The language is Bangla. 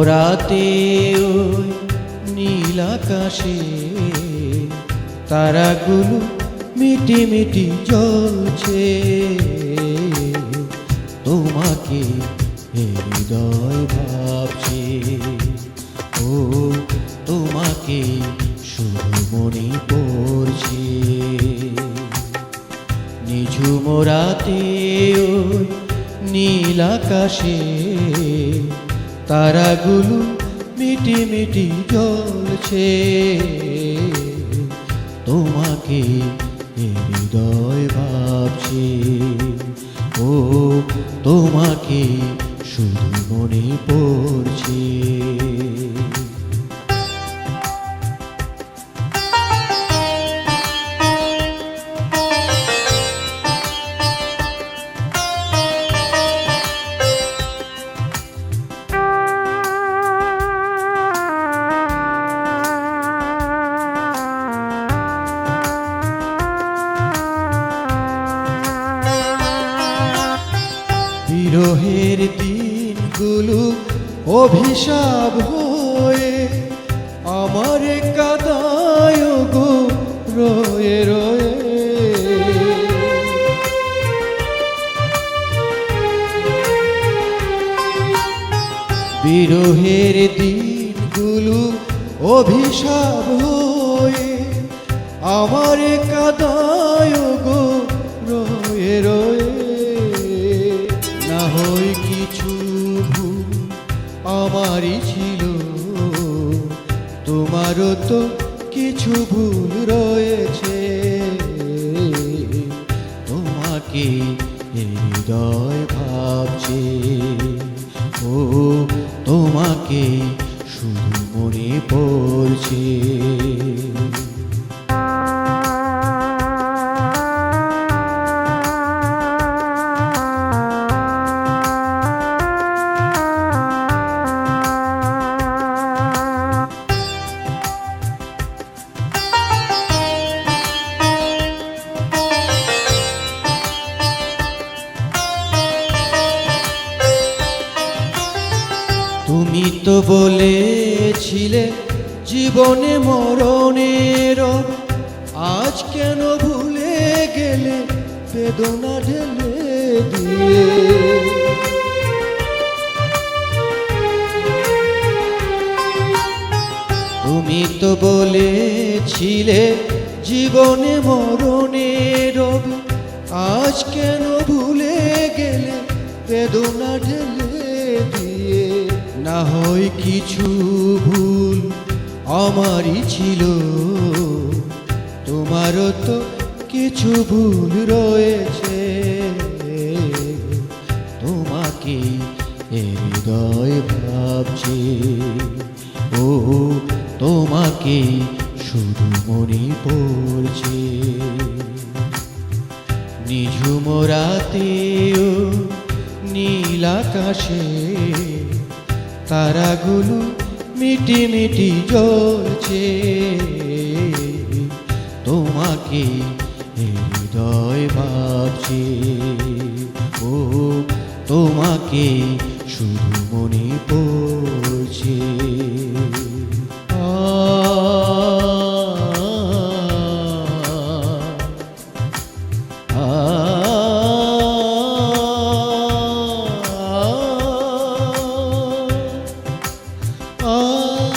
ভোরাতে নীল আকাশে তারাগুলো মিটি মিটি জ্বলছে। তোমাকে হৃদয় ভাবছে। ও, তোমাকে শুধু মনে পড়ছে। নিঝুম রাতে নীল আকাশে তারাগুলো মিটি মিটি জ্বলছে। তোমাকে হৃদয় ভাবছে। ও তোমাকে শুধু মনে পড়ছে। বিরহের দিনগুলো অভিশাপ হয়ে আমার কাদায় গো রয়ে রয়ে। বিরহের দিনগুলো অভিশাপ হয়ে আমার কাদায় ছিল। তোমারও তো কিছু ভুল রয়েছে। তোমাকে হৃদয় ভাবছে। ও তোমাকে শুধু মনে পড়ছে। তুমি তো বলেছিলে জীবনে মরণের আজ কেন ভুলে গেলে বেদনা ঢেলে দিয়ে? তুমি তো বলেছিলে জীবনে মরণের আজ কেন ভুলে গেলে বেদনা ঢেলে না হয় কিছু ভুল আমারই ছিল। তোমারও তো কিছু ভুল রয়েছে। তোমাকে হৃদয় ভাবছে। ও, তোমাকে শুধু মনে পড়ছে। নিঝুম রাতেও নীল আকাশে তারাগুলো মিটি মিটি জ্বলছে তোমাকে হৃদয় ভাবছে ও তোমাকে শুধু মনে পড়ছে আ 啊。